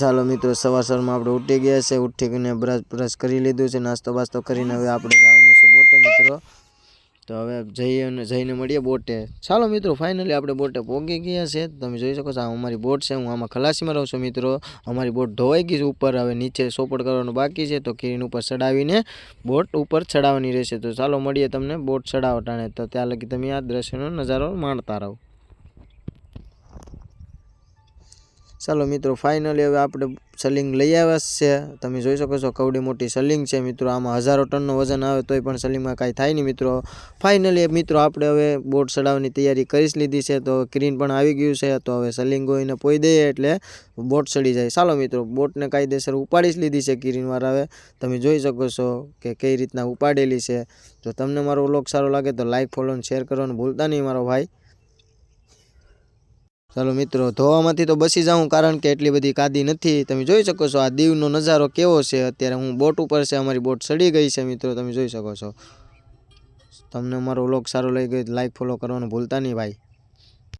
ચાલો મિત્રો, સવાર સવારમાં આપણે ઉઠી ગયા છે. ઉઠીને બ્રશ બ્રશ કરી લીધું છે, નાસ્તો બાસ્તો કરીને હવે આપણે જવાનું છે બોટે, મિત્રો. તો હવે જઈએ અને જઈને મળીએ બોટે. ચાલો મિત્રો ફાઇનલી આપણે બોટે પહોંચી ગયા છે. તમે જોઈ શકો છો અમારી બોટ છે. હું આમાં ખલાસીમાં રહું છું, મિત્રો. અમારી બોટ ધોવાઈ ગઈ છે, ઉપર હવે નીચે સોપડ કરવાનું બાકી છે. તો કિરીન ઉપર ચડાવીને બોટ ઉપર ચડાવવાની રહેશે. તો ચાલો મળીએ તમને, બોટ ચડાવટાણે. તો ત્યાં લગી તમે આ દ્રશ્યનો નજારો માણતા રહો. ચાલો મિત્રો ફાઇનલી હવે આપણે સલિંગ લઈ આવ્યા છે. તમે જોઈ શકો છો કવડી મોટી સલિંગ છે. મિત્રો, આમાં હજારો ટનનું વજન આવે તોય પણ સલિંગમાં કાંઈ થાય નહીં મિત્રો. ફાઇનલી મિત્રો, આપણે હવે બોટ ચડાવવાની તૈયારી કરી લીધી છે. તો ક્રીન પણ આવી ગયું છે. તો હવે સલિંગ હોઈને પોઈ દઈએ એટલે બોટ ચડી જાય. ચાલો મિત્રો, બોટને કાયદેસર ઉપાડી જ લીધી છે કિરીનવાર હવે. તમે જોઈ શકો છો કે કઈ રીતના ઉપાડેલી છે. જો તમને મારો વ્લોગ સારો લાગે તો લાઇક ફોલો શેર કરવાનું ભૂલતા નહીં મારો ભાઈ. ચાલો મિત્રો, ધોવામાંથી તો બસી જાઉં કારણ કે એટલી બધી કાદી નથી. તમે જોઈ શકો છો આ દીવનો નજારો કેવો છે. અત્યારે હું બોટ ઉપર છે, અમારી બોટ સડી ગઈ છે મિત્રો, તમે જોઈ શકો છો. તમને મારો વ્લોગ સારો લાગી ગયો લાઈક ફોલો કરવાનું ભૂલતા નહીં ભાઈ.